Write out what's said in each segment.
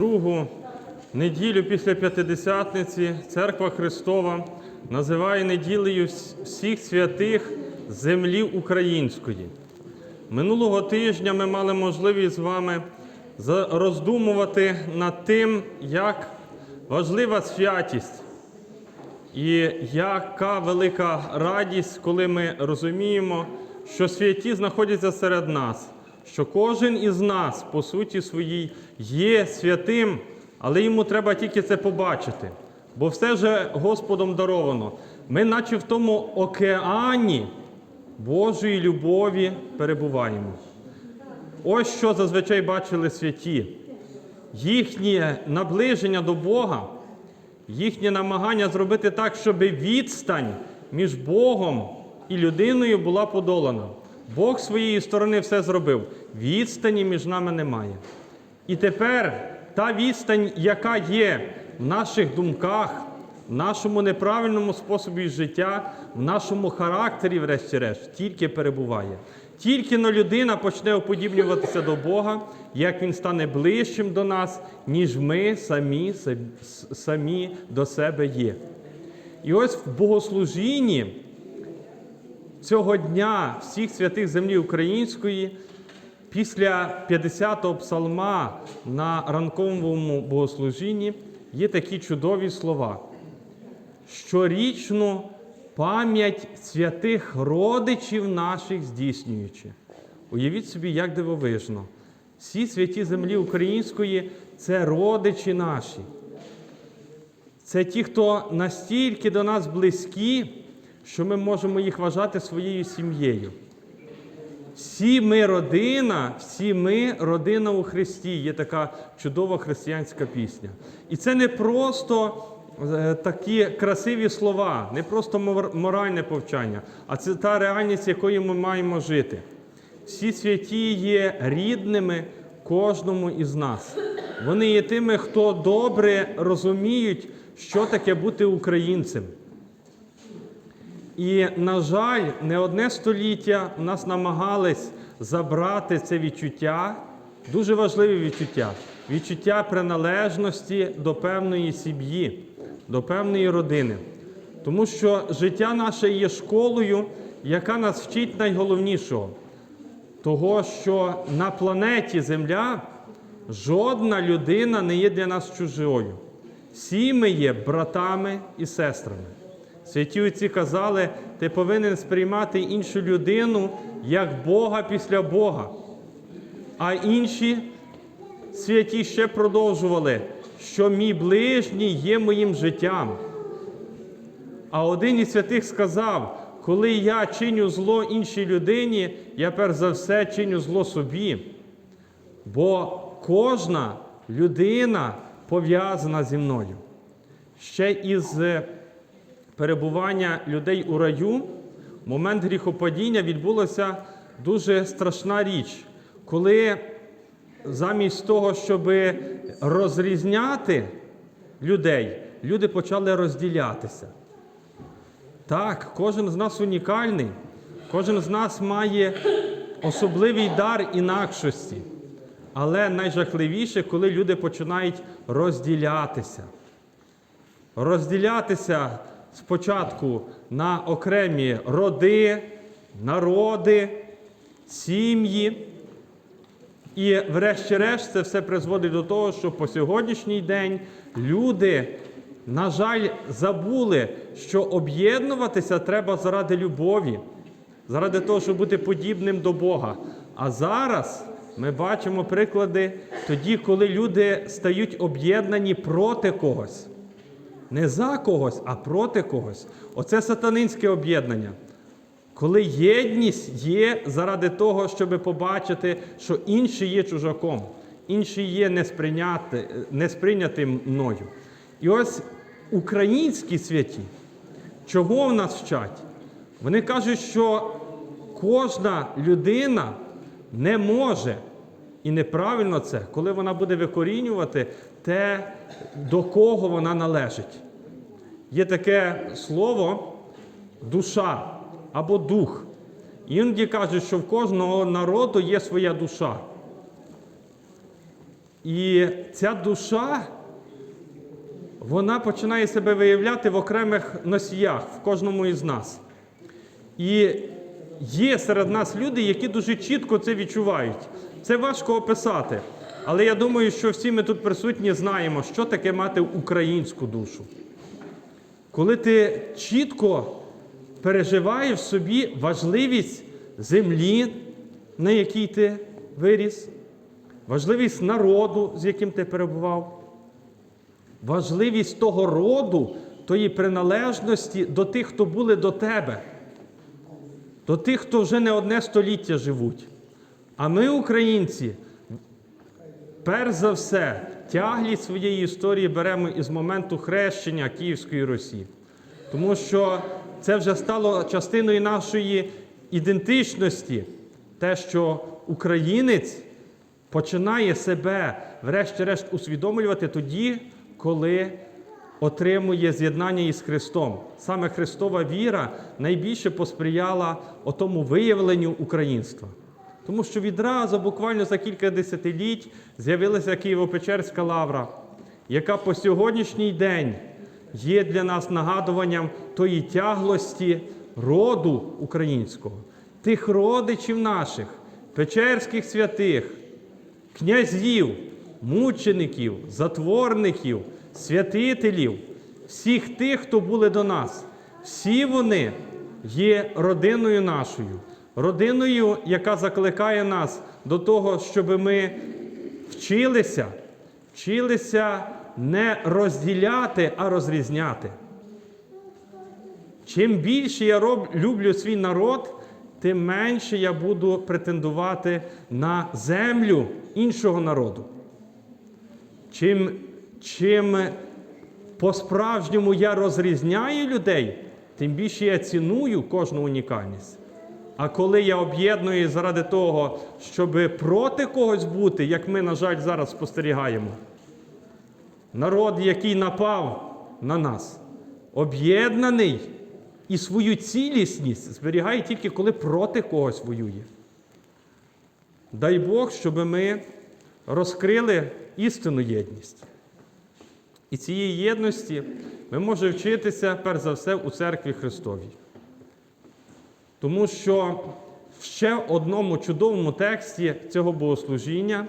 Другу неділю після П'ятидесятниці Церква Христова називає неділею всіх святих землі української. Минулого тижня ми мали можливість з вами роздумувати над тим, як важлива святість і яка велика радість, коли ми розуміємо, що святі знаходяться серед нас, що кожен із нас, по суті своїй, є святим, але йому треба тільки це побачити. Бо все же Господом даровано. Ми, наче в тому океані Божої любові, перебуваємо. Ось що зазвичай бачили святі. Їхнє наближення до Бога їхнє намагання зробити так, щоб відстань між Богом і людиною була подолана. Бог своєї сторони все зробив. Відстані між нами немає. І тепер та відстань, яка є в наших думках, в нашому неправильному способі життя, в нашому характері, врешті-решт, тільки перебуває. Тільки но людина почне уподібнюватися до Бога, як він стане ближчим до нас, ніж ми самі, самі до себе є. І ось в богослужінні цього дня всіх святих землі української, після 50-го псалма на ранковому богослужінні є такі чудові слова. Щорічну пам'ять святих родичів наших здійснюючи. Уявіть собі, як дивовижно. Всі святі землі української це родичі наші. Це ті, хто настільки до нас близькі, що ми можемо їх вважати своєю сім'єю. Всі ми родина, всі ми родина у Христі. Є така чудова християнська пісня. І це не просто е, такі красиві слова, не просто моральне повчання, а це та реальність, якою ми маємо жити. Всі святі є рідними кожному із нас. Вони є тими, хто добре розуміють, що таке бути українцем. І, на жаль, не одне століття в нас намагались забрати це відчуття, дуже важливе відчуття, відчуття приналежності до певної сім'ї, до певної родини. Тому що життя наше є школою, яка нас вчить найголовнішого того, що на планеті Земля жодна людина не є для нас чужою. Всі ми є братами і сестрами. Святі отці казали, ти повинен сприймати іншу людину як Бога після Бога. А інші святі ще продовжували, що мій ближній є моїм життям. А один із святих сказав: коли я чиню зло іншій людині, я перш за все чиню зло собі. Бо кожна людина пов'язана зі мною. Ще із е, перебування людей у раю, в момент гріхопадіння відбулася дуже страшна річ, коли замість того, щоб розрізняти людей, люди почали розділятися. Так, кожен з нас унікальний, кожен з нас має особливий дар інакшості. Але найжахливіше, коли люди починають розділятися. Розділятися спочатку на окремі роди, народи, сім'ї. І, врешті-решт, це все призводить до того, що по сьогоднішній день люди, на жаль, забули, що об'єднуватися треба заради любові, заради того, щоб бути подібним до Бога. А зараз ми бачимо приклади тоді, коли люди стають об'єднані проти когось. Не за когось, а проти когось. Оце сатанинське об'єднання. Коли єдність є заради того, щоб побачити, що інший є чужаком, інший є несприйняти, несприйнятим мною. І ось українські святі, чого в нас вчать? Вони кажуть, що кожна людина не може, і неправильно це, коли вона буде викорінювати те, до кого вона належить. Є таке слово душа або дух. Іноді кажуть, що в кожного народу є своя душа. І ця душа, вона починає себе виявляти в окремих носіях, в кожному із нас. І є серед нас люди, які дуже чітко це відчувають. Це важко описати. Але я думаю, що всі ми тут присутні знаємо, що таке мати українську душу. Коли ти чітко переживаєш в собі важливість землі, на якій ти виріс, важливість народу, з яким ти перебував, важливість того роду, тої приналежності до тих, хто були до тебе, до тих, хто вже не одне століття живуть. А ми, українці, перш за все, тяглість своєї історії беремо із моменту хрещення Київської Русі. Тому що це вже стало частиною нашої ідентичності, те, що українець починає себе, врешті-решт, усвідомлювати тоді, коли отримує з'єднання із Христом. Саме Христова віра найбільше посприяла отому виявленню українства. Тому що відразу, буквально за кілька десятиліть, з'явилася Києво-Печерська лавра, яка по сьогоднішній день є для нас нагадуванням тої тяглості роду українського, тих родичів наших, печерських святих, князів, мучеників, затворників, святителів, всіх тих, хто були до нас. Всі вони є родиною нашою, родиною, яка закликає нас до того, щоб ми вчилися, вчилися не розділяти, а розрізняти. Чим більше я роб, люблю свій народ, тим менше я буду претендувати на землю іншого народу. Чим, чим по-справжньому я розрізняю людей, тим більше я ціную кожну унікальність. А коли я об'єдную заради того, щоб проти когось бути, як ми, на жаль, зараз спостерігаємо, народ, який напав на нас, об'єднаний і свою цілісність зберігає тільки коли проти когось воює. Дай Бог, щоб ми розкрили істинну єдність. І цієї єдності ми можемо вчитися, перш за все, у церкві Христовій. Тому що в ще одному чудовому тексті цього богослужіння,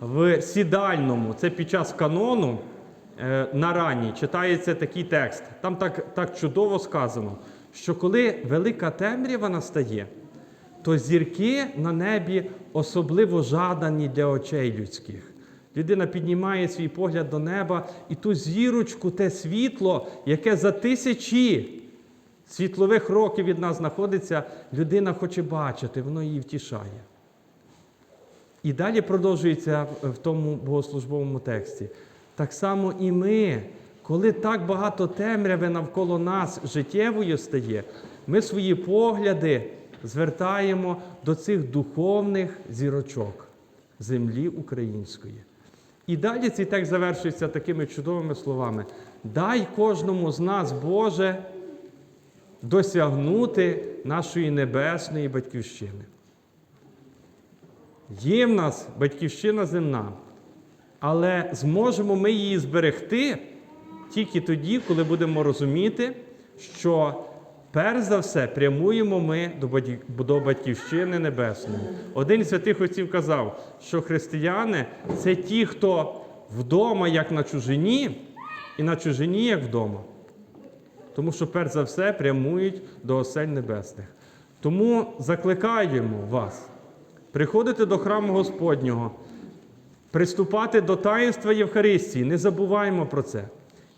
в сідальному, це під час канону е, на рані, читається такий текст. Там так, так чудово сказано, що коли велика темрява настає, то зірки на небі особливо жадані для очей людських. Людина піднімає свій погляд до неба, і ту зірочку, те світло, яке за тисячі світлових років від нас знаходиться, людина хоче бачити, воно її втішає. І далі продовжується в тому богослужбовому тексті. Так само і ми, коли так багато темряви навколо нас життєвою стає, ми свої погляди звертаємо до цих духовних зірочок землі української. І далі цей текст завершується такими чудовими словами: дай кожному з нас, Боже, досягнути нашої небесної батьківщини. Є в нас батьківщина земна, але зможемо ми її зберегти тільки тоді, коли будемо розуміти, що перш за все прямуємо ми до батьківщини небесної. Один із святих отців казав, що християни це ті, хто вдома, як на чужині, і на чужині, як вдома. Тому що перш за все прямують до осель небесних. Тому закликаємо вас приходити до храму Господнього, приступати до таїнства Євхаристії. Не забуваємо про це.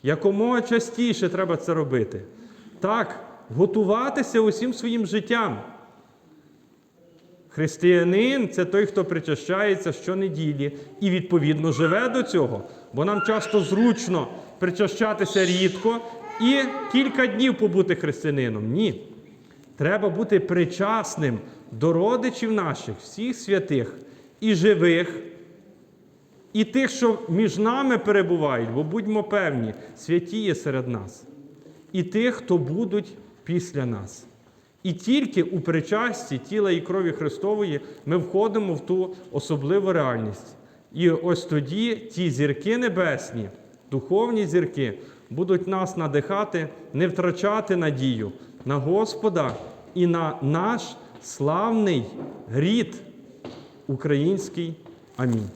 Якомога частіше треба це робити. Так, готуватися усім своїм життям. Християнин це той, хто причащається щонеділі і відповідно живе до цього, бо нам часто зручно причащатися рідко і кілька днів побути християнином. Ні. Треба бути причасним до родичів наших, всіх святих і живих, і тих, що між нами перебувають, бо будьмо певні, святі є серед нас, і тих, хто будуть після нас. І тільки у причасті тіла і крові Христової ми входимо в ту особливу реальність. І ось тоді ті зірки небесні, духовні зірки, будуть нас надихати, не втрачати надію на Господа і на наш славний рід український. Амінь.